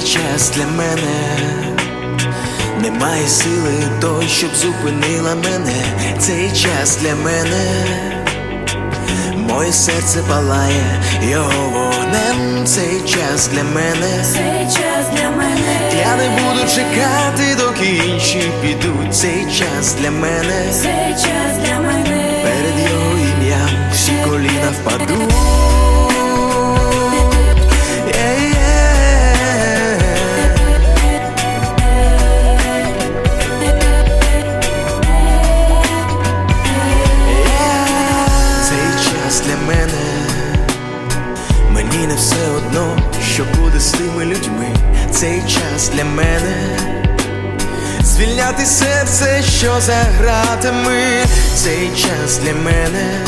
час для мене, немає сили той, щоб зупинила мене, цей час для мене, моє серце палає, його вогнем, цей час для мене, цей час для мене, я не буду чекати, доки інші підуть, цей час для мене, цей час для мене. Цей час для мене, звільняти серце, що за гратами. Цей час для мене.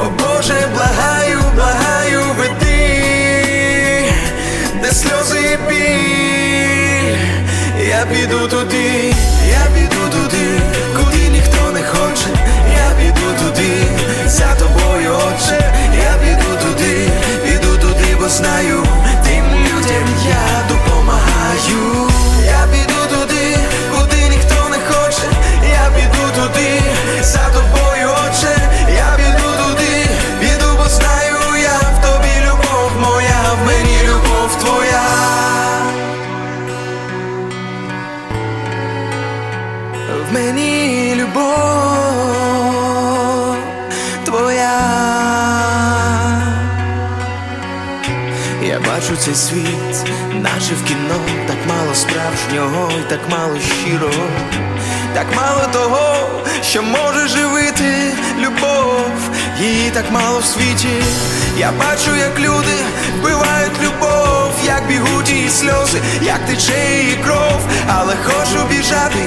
О Боже, благаю, благаю, веди, де сльози і біль. Я піду туди, я піду В мені любов твоя. Я бачу цей світ, наче в кіно, так мало справжнього і так мало щирого, так мало того, що може живити любов, її так мало в світі. Я бачу, як люди вбивають любов, як бігуть її сльози, як тече її кров, але хочу біжати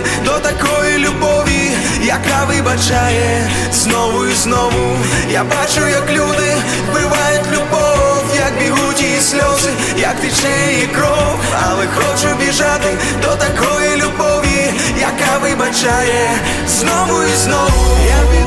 такої любові, яка вибачає знову і знову. Я бачу, як люди вбивають любов, як бігуть її сльози, як тече її кров, але хочу біжати до такої любові, яка вибачає знову і знову. Я